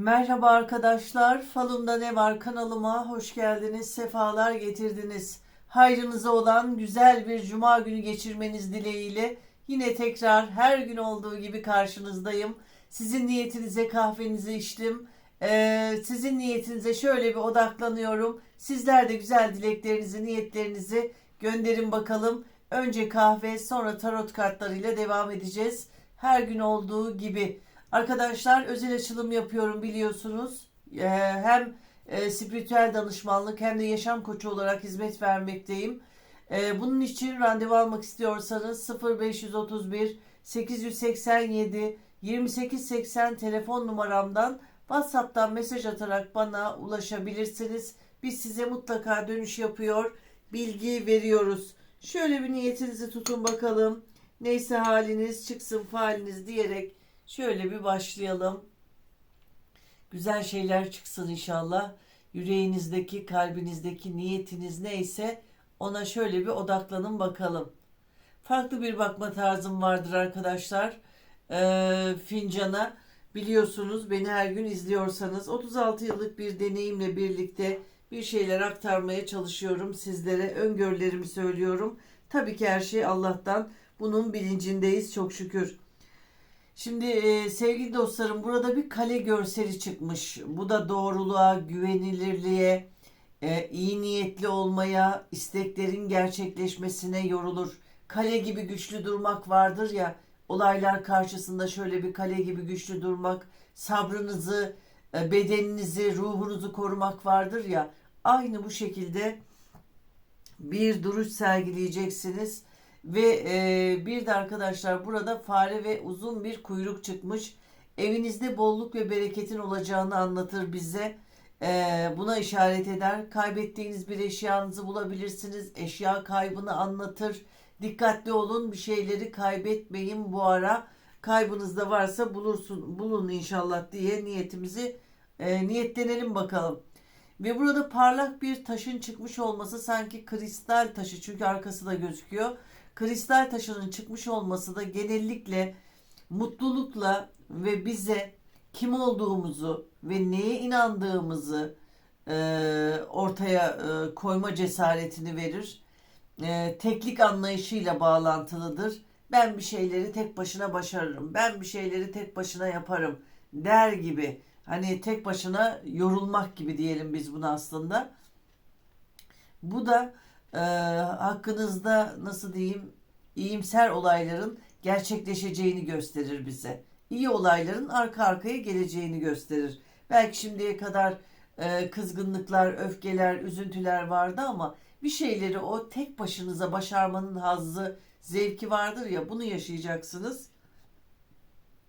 Merhaba arkadaşlar, Falımda Ne Var kanalıma hoş geldiniz, sefalar getirdiniz. Hayrınıza olan güzel bir cuma günü geçirmeniz dileğiyle yine tekrar her gün olduğu gibi karşınızdayım. Sizin niyetinize kahvenizi içtim. Ee, sizin niyetinize şöyle bir odaklanıyorum. Sizler de güzel dileklerinizi, niyetlerinizi gönderin bakalım. Önce kahve, sonra tarot kartlarıyla devam edeceğiz. Her gün olduğu gibi. Arkadaşlar özel açılım yapıyorum biliyorsunuz. Ee, hem e, spiritüel danışmanlık hem de yaşam koçu olarak hizmet vermekteyim. Ee, bunun için randevu almak istiyorsanız 0531 887 2880 telefon numaramdan WhatsApp'tan mesaj atarak bana ulaşabilirsiniz. Biz size mutlaka dönüş yapıyor, bilgi veriyoruz. Şöyle bir niyetinizi tutun bakalım. Neyse haliniz çıksın faliniz diyerek Şöyle bir başlayalım. Güzel şeyler çıksın inşallah. Yüreğinizdeki, kalbinizdeki niyetiniz neyse ona şöyle bir odaklanın bakalım. Farklı bir bakma tarzım vardır arkadaşlar. Ee, fincana biliyorsunuz beni her gün izliyorsanız 36 yıllık bir deneyimle birlikte bir şeyler aktarmaya çalışıyorum sizlere. Öngörülerimi söylüyorum. Tabii ki her şey Allah'tan. Bunun bilincindeyiz çok şükür. Şimdi e, sevgili dostlarım burada bir kale görseli çıkmış. Bu da doğruluğa, güvenilirliğe, e, iyi niyetli olmaya, isteklerin gerçekleşmesine yorulur. Kale gibi güçlü durmak vardır ya, olaylar karşısında şöyle bir kale gibi güçlü durmak, sabrınızı, e, bedeninizi, ruhunuzu korumak vardır ya. Aynı bu şekilde bir duruş sergileyeceksiniz ve e, bir de arkadaşlar burada fare ve uzun bir kuyruk çıkmış. Evinizde bolluk ve bereketin olacağını anlatır bize. E, buna işaret eder. Kaybettiğiniz bir eşyanızı bulabilirsiniz. Eşya kaybını anlatır. Dikkatli olun bir şeyleri kaybetmeyin bu ara. Kaybınızda varsa bulursun, bulun inşallah diye niyetimizi e, niyetlenelim bakalım. Ve burada parlak bir taşın çıkmış olması sanki kristal taşı çünkü arkası da gözüküyor kristal taşının çıkmış olması da genellikle mutlulukla ve bize kim olduğumuzu ve neye inandığımızı e, ortaya e, koyma cesaretini verir. E, teklik anlayışıyla bağlantılıdır. Ben bir şeyleri tek başına başarırım. Ben bir şeyleri tek başına yaparım der gibi. Hani tek başına yorulmak gibi diyelim biz bunu aslında. Bu da e, hakkınızda nasıl diyeyim iyimser olayların gerçekleşeceğini gösterir bize. İyi olayların arka arkaya geleceğini gösterir. Belki şimdiye kadar e, kızgınlıklar, öfkeler, üzüntüler vardı ama bir şeyleri o tek başınıza başarmanın hazzı, zevki vardır ya bunu yaşayacaksınız.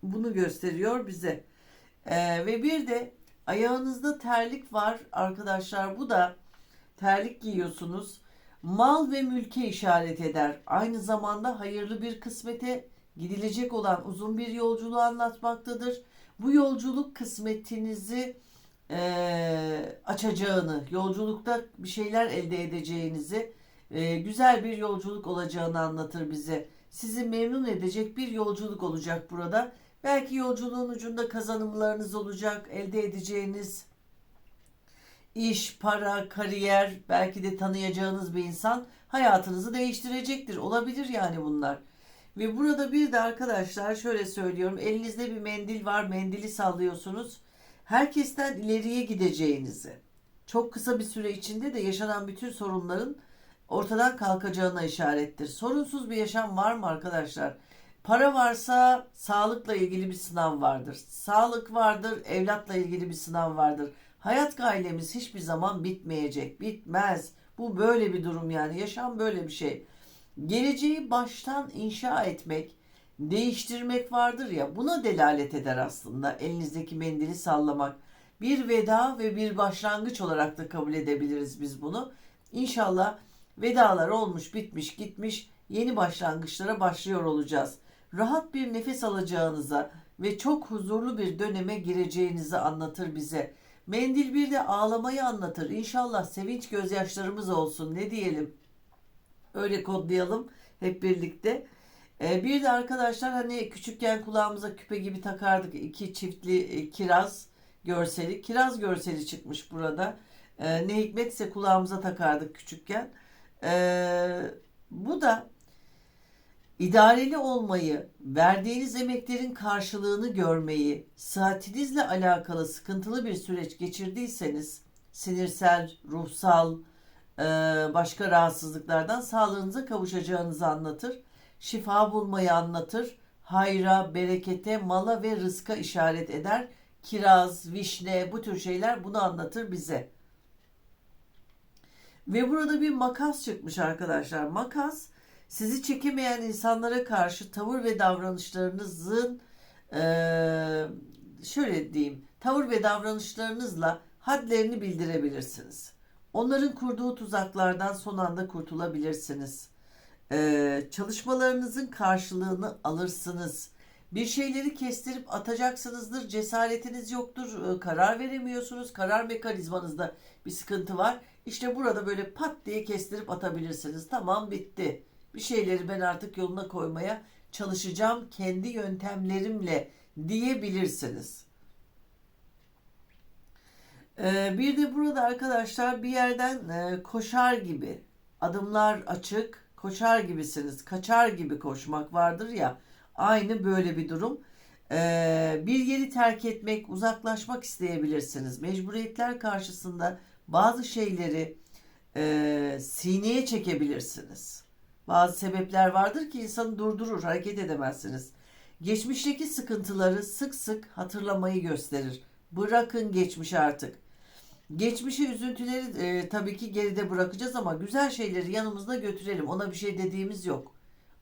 Bunu gösteriyor bize. E, ve bir de ayağınızda terlik var arkadaşlar. Bu da terlik giyiyorsunuz mal ve mülke işaret eder. Aynı zamanda hayırlı bir kısmete gidilecek olan uzun bir yolculuğu anlatmaktadır. Bu yolculuk kısmetinizi e, açacağını, yolculukta bir şeyler elde edeceğinizi, e, güzel bir yolculuk olacağını anlatır bize. Sizi memnun edecek bir yolculuk olacak burada. Belki yolculuğun ucunda kazanımlarınız olacak, elde edeceğiniz iş, para, kariyer, belki de tanıyacağınız bir insan hayatınızı değiştirecektir. Olabilir yani bunlar. Ve burada bir de arkadaşlar şöyle söylüyorum. Elinizde bir mendil var. Mendili sallıyorsunuz. Herkesten ileriye gideceğinizi, çok kısa bir süre içinde de yaşanan bütün sorunların ortadan kalkacağına işarettir. Sorunsuz bir yaşam var mı arkadaşlar? Para varsa sağlıkla ilgili bir sınav vardır. Sağlık vardır, evlatla ilgili bir sınav vardır. Hayat gailemiz hiçbir zaman bitmeyecek. Bitmez. Bu böyle bir durum yani. Yaşam böyle bir şey. Geleceği baştan inşa etmek, değiştirmek vardır ya. Buna delalet eder aslında elinizdeki mendili sallamak. Bir veda ve bir başlangıç olarak da kabul edebiliriz biz bunu. İnşallah vedalar olmuş, bitmiş, gitmiş, yeni başlangıçlara başlıyor olacağız. Rahat bir nefes alacağınıza ve çok huzurlu bir döneme gireceğinizi anlatır bize. Mendil bir de ağlamayı anlatır. İnşallah sevinç gözyaşlarımız olsun. Ne diyelim? Öyle kodlayalım hep birlikte. Ee, bir de arkadaşlar hani küçükken kulağımıza küpe gibi takardık iki çiftli e, kiraz. görseli. Kiraz görseli çıkmış burada. Ee, ne hikmetse kulağımıza takardık küçükken. Ee, bu da idareli olmayı, verdiğiniz emeklerin karşılığını görmeyi, sıhhatinizle alakalı sıkıntılı bir süreç geçirdiyseniz, sinirsel, ruhsal, e, başka rahatsızlıklardan sağlığınıza kavuşacağınızı anlatır. Şifa bulmayı anlatır. Hayra, berekete, mala ve rızka işaret eder. Kiraz, vişne bu tür şeyler bunu anlatır bize. Ve burada bir makas çıkmış arkadaşlar. Makas sizi çekemeyen insanlara karşı tavır ve davranışlarınızın eee, şöyle diyeyim tavır ve davranışlarınızla hadlerini bildirebilirsiniz. Onların kurduğu tuzaklardan son anda kurtulabilirsiniz. Eee, çalışmalarınızın karşılığını alırsınız. Bir şeyleri kestirip atacaksınızdır. Cesaretiniz yoktur. e, Karar veremiyorsunuz. Karar mekanizmanızda bir sıkıntı var. İşte burada böyle pat diye kestirip atabilirsiniz. Tamam bitti. Bir şeyleri ben artık yoluna koymaya çalışacağım kendi yöntemlerimle diyebilirsiniz. Ee, bir de burada arkadaşlar bir yerden e, koşar gibi adımlar açık koşar gibisiniz kaçar gibi koşmak vardır ya aynı böyle bir durum. Ee, bir yeri terk etmek uzaklaşmak isteyebilirsiniz mecburiyetler karşısında bazı şeyleri e, sineye çekebilirsiniz. Bazı sebepler vardır ki insanı durdurur, hareket edemezsiniz. Geçmişteki sıkıntıları sık sık hatırlamayı gösterir. Bırakın geçmişi artık. Geçmişi üzüntüleri e, tabii ki geride bırakacağız ama güzel şeyleri yanımızda götürelim. Ona bir şey dediğimiz yok.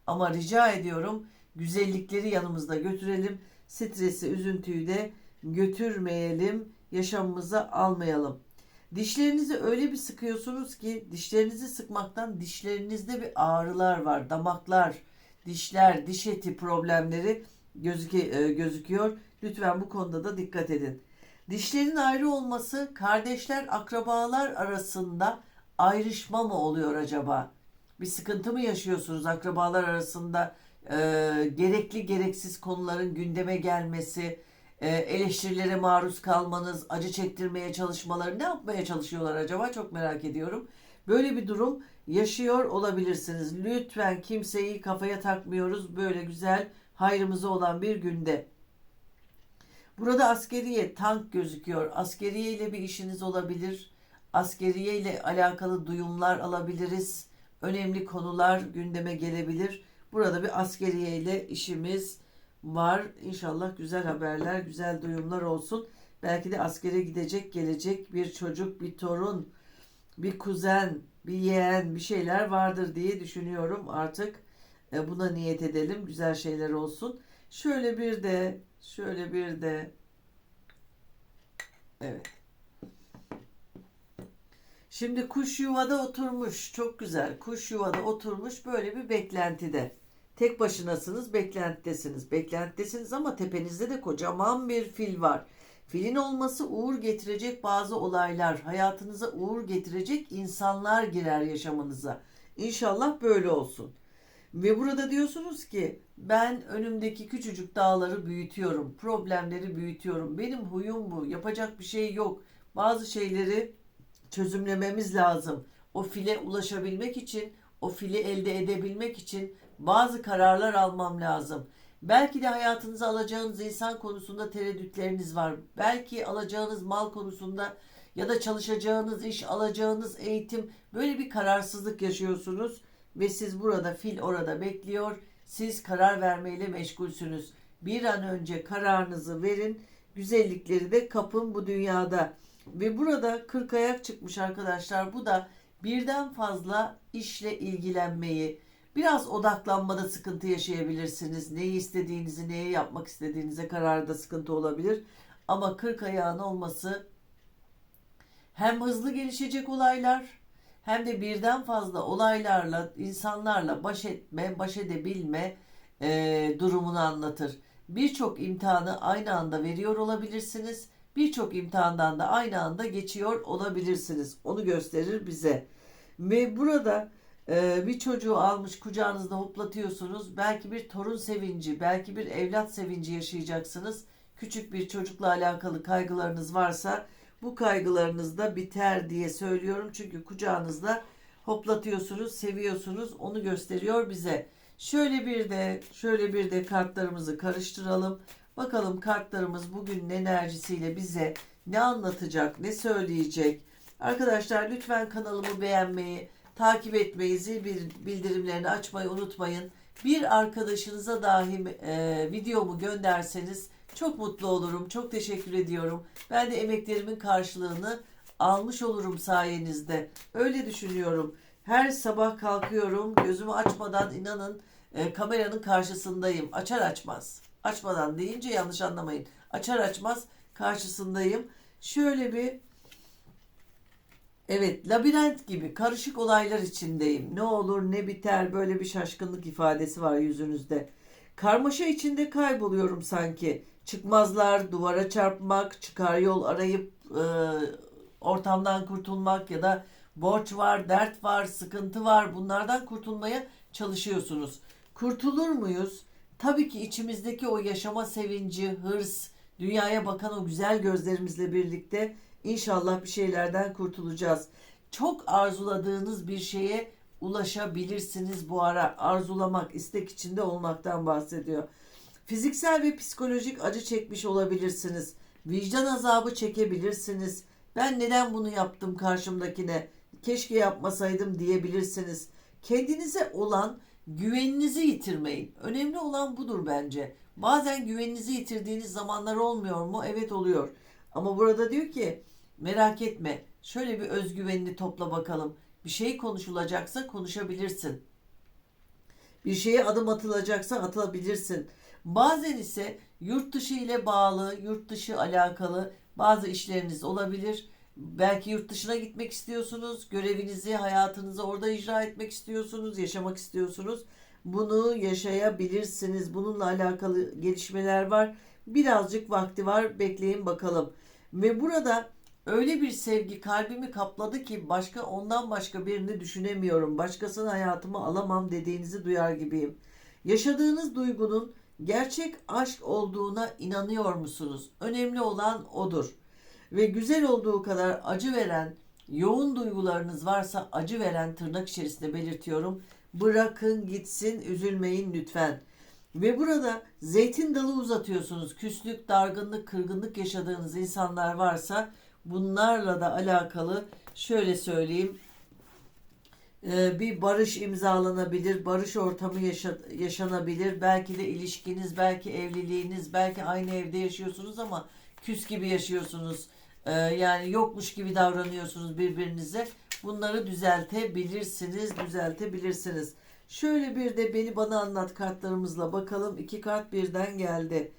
Ama rica ediyorum güzellikleri yanımızda götürelim. Stresi, üzüntüyü de götürmeyelim. Yaşamımıza almayalım. Dişlerinizi öyle bir sıkıyorsunuz ki dişlerinizi sıkmaktan dişlerinizde bir ağrılar var. Damaklar, dişler, diş eti problemleri gözüke, e, gözüküyor. Lütfen bu konuda da dikkat edin. Dişlerin ayrı olması kardeşler, akrabalar arasında ayrışma mı oluyor acaba? Bir sıkıntı mı yaşıyorsunuz akrabalar arasında? E, gerekli gereksiz konuların gündeme gelmesi, e, eleştirilere maruz kalmanız, acı çektirmeye çalışmaları ne yapmaya çalışıyorlar acaba çok merak ediyorum. Böyle bir durum yaşıyor olabilirsiniz. Lütfen kimseyi kafaya takmıyoruz böyle güzel hayrımıza olan bir günde. Burada askeriye tank gözüküyor. Askeriye ile bir işiniz olabilir. Askeriye ile alakalı duyumlar alabiliriz. Önemli konular gündeme gelebilir. Burada bir askeriye ile işimiz var. İnşallah güzel haberler, güzel duyumlar olsun. Belki de askere gidecek, gelecek bir çocuk, bir torun, bir kuzen, bir yeğen, bir şeyler vardır diye düşünüyorum artık. E, buna niyet edelim. Güzel şeyler olsun. Şöyle bir de, şöyle bir de Evet. Şimdi kuş yuvada oturmuş. Çok güzel. Kuş yuvada oturmuş böyle bir beklentide. Tek başınasınız, beklentidesiniz. Beklentidesiniz ama tepenizde de kocaman bir fil var. Filin olması uğur getirecek bazı olaylar, hayatınıza uğur getirecek insanlar girer yaşamınıza. İnşallah böyle olsun. Ve burada diyorsunuz ki ben önümdeki küçücük dağları büyütüyorum, problemleri büyütüyorum. Benim huyum bu, yapacak bir şey yok. Bazı şeyleri çözümlememiz lazım. O file ulaşabilmek için, o fili elde edebilmek için bazı kararlar almam lazım. Belki de hayatınıza alacağınız insan konusunda tereddütleriniz var. Belki alacağınız mal konusunda ya da çalışacağınız iş, alacağınız eğitim böyle bir kararsızlık yaşıyorsunuz ve siz burada fil orada bekliyor. Siz karar vermeyle meşgulsünüz. Bir an önce kararınızı verin. Güzellikleri de kapın bu dünyada. Ve burada kırk ayak çıkmış arkadaşlar. Bu da birden fazla işle ilgilenmeyi, biraz odaklanmada sıkıntı yaşayabilirsiniz. Neyi istediğinizi, neye yapmak istediğinize kararda sıkıntı olabilir. Ama kırk ayağın olması hem hızlı gelişecek olaylar hem de birden fazla olaylarla, insanlarla baş etme, baş edebilme e, durumunu anlatır. Birçok imtihanı aynı anda veriyor olabilirsiniz. Birçok imtihandan da aynı anda geçiyor olabilirsiniz. Onu gösterir bize. Ve burada e, bir çocuğu almış kucağınızda hoplatıyorsunuz. Belki bir torun sevinci, belki bir evlat sevinci yaşayacaksınız. küçük bir çocukla alakalı kaygılarınız varsa bu kaygılarınız da biter diye söylüyorum. Çünkü kucağınızda hoplatıyorsunuz, seviyorsunuz. Onu gösteriyor bize. Şöyle bir de şöyle bir de kartlarımızı karıştıralım. Bakalım kartlarımız bugün enerjisiyle bize ne anlatacak, ne söyleyecek. Arkadaşlar lütfen kanalımı beğenmeyi, takip etmeyi, zil bil- bildirimlerini açmayı unutmayın. Bir arkadaşınıza dahi e, videomu gönderseniz çok mutlu olurum. Çok teşekkür ediyorum. Ben de emeklerimin karşılığını almış olurum sayenizde. Öyle düşünüyorum. Her sabah kalkıyorum. Gözümü açmadan inanın e, kameranın karşısındayım. Açar açmaz. Açmadan deyince yanlış anlamayın. Açar açmaz karşısındayım. Şöyle bir Evet, labirent gibi karışık olaylar içindeyim. Ne olur ne biter böyle bir şaşkınlık ifadesi var yüzünüzde. Karmaşa içinde kayboluyorum sanki. Çıkmazlar, duvara çarpmak, çıkar yol arayıp e, ortamdan kurtulmak ya da borç var, dert var, sıkıntı var. Bunlardan kurtulmaya çalışıyorsunuz. Kurtulur muyuz? Tabii ki içimizdeki o yaşama sevinci, hırs, dünyaya bakan o güzel gözlerimizle birlikte İnşallah bir şeylerden kurtulacağız. Çok arzuladığınız bir şeye ulaşabilirsiniz bu ara. Arzulamak, istek içinde olmaktan bahsediyor. Fiziksel ve psikolojik acı çekmiş olabilirsiniz. Vicdan azabı çekebilirsiniz. Ben neden bunu yaptım karşımdakine? Keşke yapmasaydım diyebilirsiniz. Kendinize olan güveninizi yitirmeyin. Önemli olan budur bence. Bazen güveninizi yitirdiğiniz zamanlar olmuyor mu? Evet oluyor. Ama burada diyor ki merak etme. Şöyle bir özgüvenini topla bakalım. Bir şey konuşulacaksa konuşabilirsin. Bir şeye adım atılacaksa atılabilirsin. Bazen ise yurt dışı ile bağlı, yurt dışı alakalı bazı işleriniz olabilir. Belki yurt dışına gitmek istiyorsunuz. Görevinizi, hayatınızı orada icra etmek istiyorsunuz, yaşamak istiyorsunuz. Bunu yaşayabilirsiniz. Bununla alakalı gelişmeler var. Birazcık vakti var. Bekleyin bakalım. Ve burada öyle bir sevgi kalbimi kapladı ki başka ondan başka birini düşünemiyorum. Başkasının hayatımı alamam dediğinizi duyar gibiyim. Yaşadığınız duygunun gerçek aşk olduğuna inanıyor musunuz? Önemli olan odur. Ve güzel olduğu kadar acı veren, yoğun duygularınız varsa acı veren tırnak içerisinde belirtiyorum. Bırakın gitsin, üzülmeyin lütfen. Ve burada zeytin dalı uzatıyorsunuz. Küslük, dargınlık, kırgınlık yaşadığınız insanlar varsa bunlarla da alakalı şöyle söyleyeyim. Ee, bir barış imzalanabilir, barış ortamı yaşa- yaşanabilir. Belki de ilişkiniz, belki evliliğiniz, belki aynı evde yaşıyorsunuz ama küs gibi yaşıyorsunuz. Ee, yani yokmuş gibi davranıyorsunuz birbirinize. Bunları düzeltebilirsiniz, düzeltebilirsiniz. Şöyle bir de beni bana anlat kartlarımızla bakalım. İki kart birden geldi.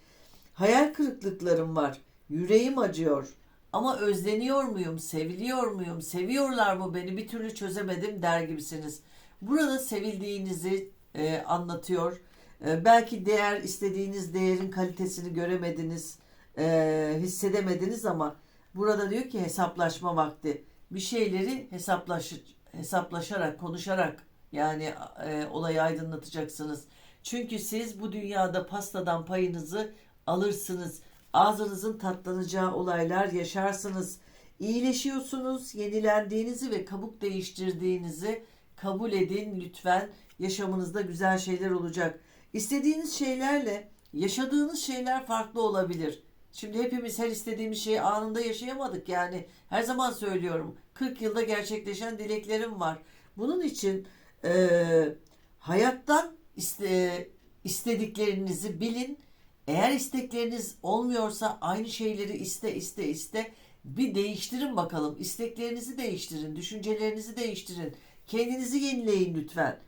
Hayal kırıklıklarım var. Yüreğim acıyor. Ama özleniyor muyum? Seviliyor muyum? Seviyorlar mı beni? Bir türlü çözemedim der gibisiniz. Burada sevildiğinizi e, anlatıyor. E, belki değer istediğiniz değerin kalitesini göremediniz, e, hissedemediniz ama burada diyor ki hesaplaşma vakti. Bir şeyleri hesaplaş, hesaplaşarak, konuşarak yani e, olayı aydınlatacaksınız. Çünkü siz bu dünyada pastadan payınızı alırsınız. Ağzınızın tatlanacağı olaylar yaşarsınız. İyileşiyorsunuz, yenilendiğinizi ve kabuk değiştirdiğinizi kabul edin lütfen. Yaşamınızda güzel şeyler olacak. İstediğiniz şeylerle yaşadığınız şeyler farklı olabilir. Şimdi hepimiz her istediğimiz şeyi anında yaşayamadık yani. Her zaman söylüyorum. 40 yılda gerçekleşen dileklerim var. Bunun için e, hayattan iste, istediklerinizi bilin. Eğer istekleriniz olmuyorsa aynı şeyleri iste iste iste bir değiştirin bakalım. İsteklerinizi değiştirin, düşüncelerinizi değiştirin. Kendinizi yenileyin lütfen.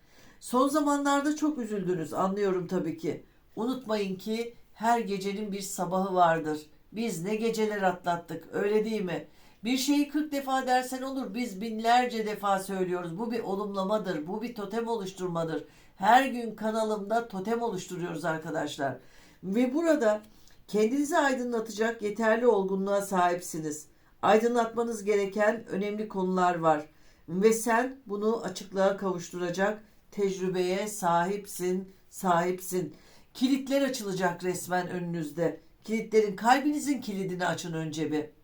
Son zamanlarda çok üzüldünüz anlıyorum tabii ki. Unutmayın ki her gecenin bir sabahı vardır. Biz ne geceler atlattık öyle değil mi? Bir şeyi 40 defa dersen olur. Biz binlerce defa söylüyoruz. Bu bir olumlamadır. Bu bir totem oluşturmadır. Her gün kanalımda totem oluşturuyoruz arkadaşlar. Ve burada kendinizi aydınlatacak yeterli olgunluğa sahipsiniz. Aydınlatmanız gereken önemli konular var. Ve sen bunu açıklığa kavuşturacak tecrübeye sahipsin, sahipsin. Kilitler açılacak resmen önünüzde. kilitlerin kalbinizin kilidini açın önce bir.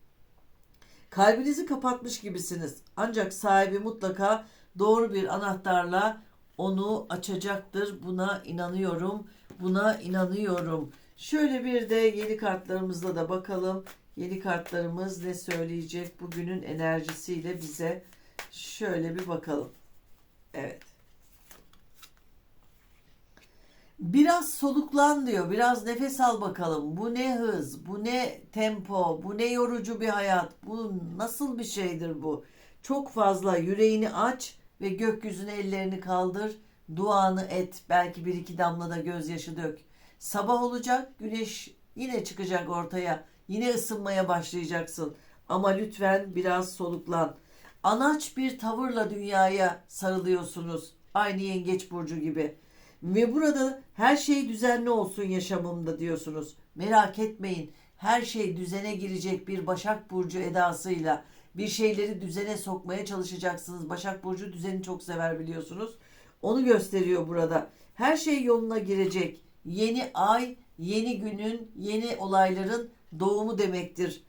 Kalbinizi kapatmış gibisiniz. Ancak sahibi mutlaka doğru bir anahtarla onu açacaktır. Buna inanıyorum. Buna inanıyorum. Şöyle bir de yeni kartlarımızla da bakalım. Yeni kartlarımız ne söyleyecek bugünün enerjisiyle bize? Şöyle bir bakalım. Evet. Biraz soluklan diyor. Biraz nefes al bakalım. Bu ne hız, bu ne tempo, bu ne yorucu bir hayat. Bu nasıl bir şeydir bu? Çok fazla yüreğini aç ve gökyüzüne ellerini kaldır. Duanı et. Belki bir iki damla da gözyaşı dök. Sabah olacak, güneş yine çıkacak ortaya. Yine ısınmaya başlayacaksın. Ama lütfen biraz soluklan. Anaç bir tavırla dünyaya sarılıyorsunuz. Aynı yengeç burcu gibi. Ve burada her şey düzenli olsun yaşamımda diyorsunuz. Merak etmeyin. Her şey düzene girecek bir Başak Burcu edasıyla bir şeyleri düzene sokmaya çalışacaksınız. Başak Burcu düzeni çok sever biliyorsunuz. Onu gösteriyor burada. Her şey yoluna girecek. Yeni ay, yeni günün, yeni olayların doğumu demektir.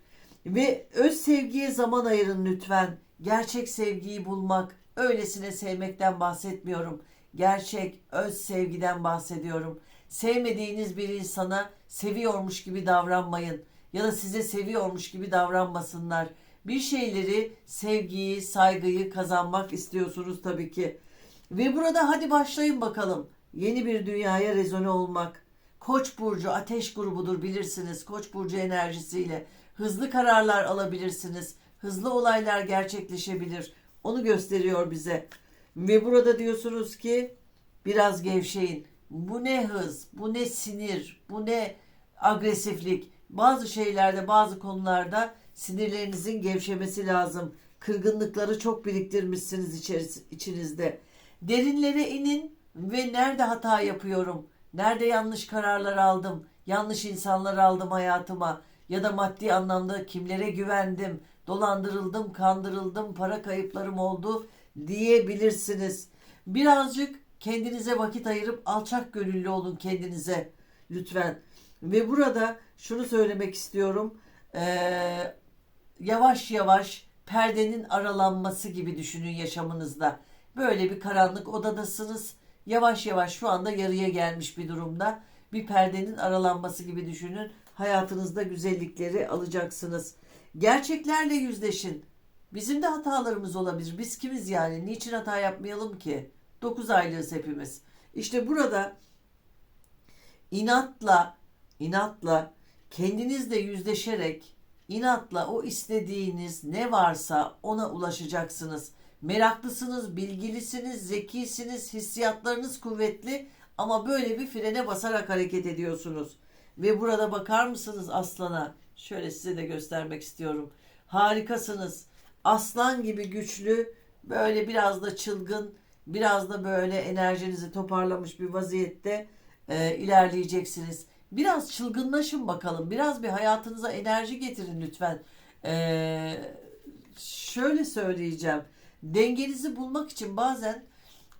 Ve öz sevgiye zaman ayırın lütfen. Gerçek sevgiyi bulmak, öylesine sevmekten bahsetmiyorum gerçek öz sevgiden bahsediyorum. Sevmediğiniz bir insana seviyormuş gibi davranmayın ya da size seviyormuş gibi davranmasınlar. Bir şeyleri, sevgiyi, saygıyı kazanmak istiyorsunuz tabii ki. Ve burada hadi başlayın bakalım. Yeni bir dünyaya rezone olmak. Koç burcu ateş grubudur bilirsiniz. Koç burcu enerjisiyle hızlı kararlar alabilirsiniz. Hızlı olaylar gerçekleşebilir. Onu gösteriyor bize. Ve burada diyorsunuz ki biraz gevşeyin. Bu ne hız, bu ne sinir, bu ne agresiflik. Bazı şeylerde, bazı konularda sinirlerinizin gevşemesi lazım. Kırgınlıkları çok biriktirmişsiniz içeris- içinizde. Derinlere inin ve nerede hata yapıyorum? Nerede yanlış kararlar aldım? Yanlış insanlar aldım hayatıma ya da maddi anlamda kimlere güvendim? Dolandırıldım, kandırıldım, para kayıplarım oldu diyebilirsiniz. Birazcık kendinize vakit ayırıp alçak gönüllü olun kendinize lütfen. Ve burada şunu söylemek istiyorum. Ee, yavaş yavaş perdenin aralanması gibi düşünün yaşamınızda. Böyle bir karanlık odadasınız. Yavaş yavaş şu anda yarıya gelmiş bir durumda. Bir perdenin aralanması gibi düşünün. Hayatınızda güzellikleri alacaksınız. Gerçeklerle yüzleşin. Bizim de hatalarımız olabilir. Biz kimiz yani? Niçin hata yapmayalım ki? 9 aylığız hepimiz. İşte burada inatla, inatla kendinizle yüzleşerek inatla o istediğiniz ne varsa ona ulaşacaksınız. Meraklısınız, bilgilisiniz, zekisiniz, hissiyatlarınız kuvvetli ama böyle bir frene basarak hareket ediyorsunuz. Ve burada bakar mısınız aslana? Şöyle size de göstermek istiyorum. Harikasınız. Aslan gibi güçlü, böyle biraz da çılgın, biraz da böyle enerjinizi toparlamış bir vaziyette e, ilerleyeceksiniz. Biraz çılgınlaşın bakalım. Biraz bir hayatınıza enerji getirin lütfen. E, şöyle söyleyeceğim. Dengenizi bulmak için bazen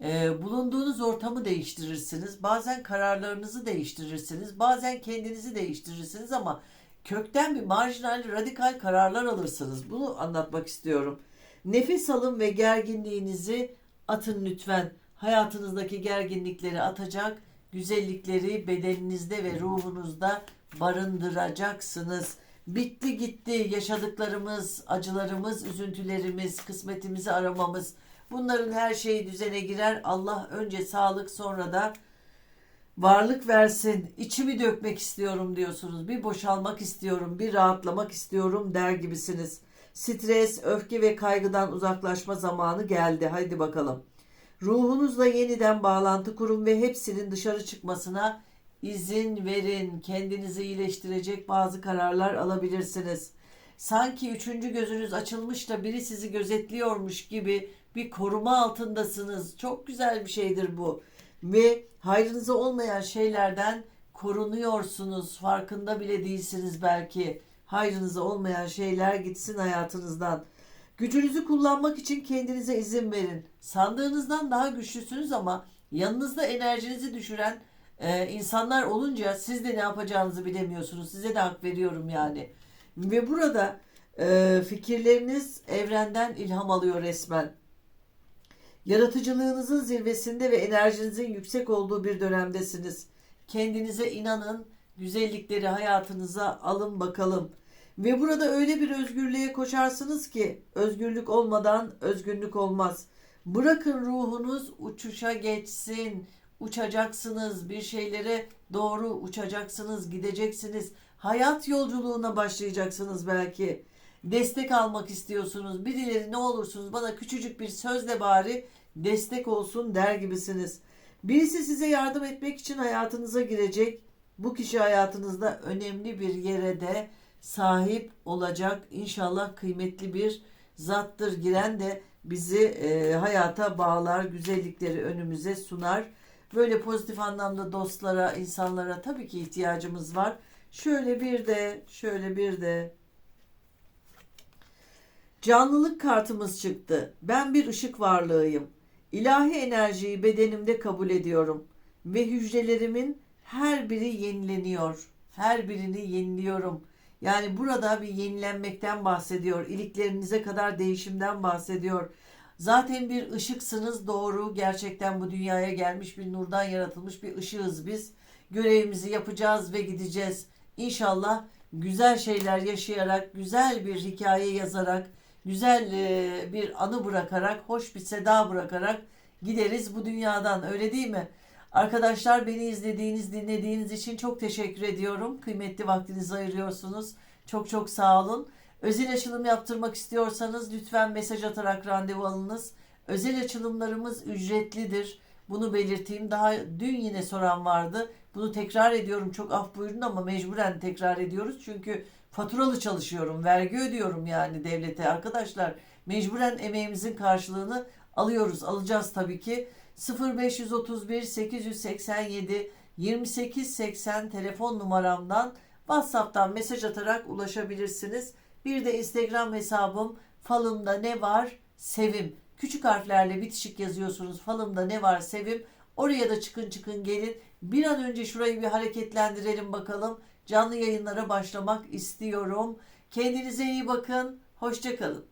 e, bulunduğunuz ortamı değiştirirsiniz. Bazen kararlarınızı değiştirirsiniz. Bazen kendinizi değiştirirsiniz ama kökten bir marjinal, radikal kararlar alırsınız. Bunu anlatmak istiyorum. Nefes alın ve gerginliğinizi atın lütfen. Hayatınızdaki gerginlikleri atacak, güzellikleri bedeninizde ve ruhunuzda barındıracaksınız. Bitti gitti yaşadıklarımız, acılarımız, üzüntülerimiz, kısmetimizi aramamız. Bunların her şeyi düzene girer. Allah önce sağlık sonra da varlık versin. İçimi dökmek istiyorum diyorsunuz. Bir boşalmak istiyorum, bir rahatlamak istiyorum der gibisiniz. Stres, öfke ve kaygıdan uzaklaşma zamanı geldi. Haydi bakalım. Ruhunuzla yeniden bağlantı kurun ve hepsinin dışarı çıkmasına izin verin. Kendinizi iyileştirecek bazı kararlar alabilirsiniz. Sanki üçüncü gözünüz açılmış da biri sizi gözetliyormuş gibi bir koruma altındasınız. Çok güzel bir şeydir bu. Ve hayrınıza olmayan şeylerden korunuyorsunuz. Farkında bile değilsiniz belki. Hayrınıza olmayan şeyler gitsin hayatınızdan. Gücünüzü kullanmak için kendinize izin verin. Sandığınızdan daha güçlüsünüz ama yanınızda enerjinizi düşüren Ee, insanlar olunca siz de ne yapacağınızı bilemiyorsunuz. Size de hak veriyorum yani. Ve burada e, fikirleriniz evrenden ilham alıyor resmen. Yaratıcılığınızın zirvesinde ve enerjinizin yüksek olduğu bir dönemdesiniz. Kendinize inanın, güzellikleri hayatınıza alın bakalım. Ve burada öyle bir özgürlüğe koşarsınız ki özgürlük olmadan özgünlük olmaz. Bırakın ruhunuz uçuşa geçsin. Uçacaksınız, bir şeylere doğru uçacaksınız, gideceksiniz. Hayat yolculuğuna başlayacaksınız belki. Destek almak istiyorsunuz. Birileri ne olursunuz bana küçücük bir sözle bari destek olsun der gibisiniz. Birisi size yardım etmek için hayatınıza girecek. Bu kişi hayatınızda önemli bir yere de sahip olacak. İnşallah kıymetli bir zattır. Giren de bizi e, hayata bağlar, güzellikleri önümüze sunar. Böyle pozitif anlamda dostlara, insanlara tabii ki ihtiyacımız var. Şöyle bir de, şöyle bir de Canlılık kartımız çıktı. Ben bir ışık varlığıyım. İlahi enerjiyi bedenimde kabul ediyorum ve hücrelerimin her biri yenileniyor. Her birini yeniliyorum. Yani burada bir yenilenmekten bahsediyor. İliklerinize kadar değişimden bahsediyor. Zaten bir ışıksınız doğru. Gerçekten bu dünyaya gelmiş bir nurdan yaratılmış bir ışığız biz. Görevimizi yapacağız ve gideceğiz. İnşallah güzel şeyler yaşayarak, güzel bir hikaye yazarak, güzel e, bir anı bırakarak, hoş bir seda bırakarak gideriz bu dünyadan. Öyle değil mi? Arkadaşlar beni izlediğiniz, dinlediğiniz için çok teşekkür ediyorum. Kıymetli vaktinizi ayırıyorsunuz. Çok çok sağ olun. Özel açılım yaptırmak istiyorsanız lütfen mesaj atarak randevu alınız. Özel açılımlarımız ücretlidir. Bunu belirteyim. Daha dün yine soran vardı. Bunu tekrar ediyorum. Çok af buyurun ama mecburen tekrar ediyoruz. Çünkü faturalı çalışıyorum. Vergi ödüyorum yani devlete arkadaşlar. Mecburen emeğimizin karşılığını alıyoruz. Alacağız tabii ki. 0531 887 2880 telefon numaramdan WhatsApp'tan mesaj atarak ulaşabilirsiniz. Bir de Instagram hesabım falımda ne var sevim. Küçük harflerle bitişik yazıyorsunuz falımda ne var sevim. Oraya da çıkın çıkın gelin. Bir an önce şurayı bir hareketlendirelim bakalım. Canlı yayınlara başlamak istiyorum. Kendinize iyi bakın. Hoşçakalın.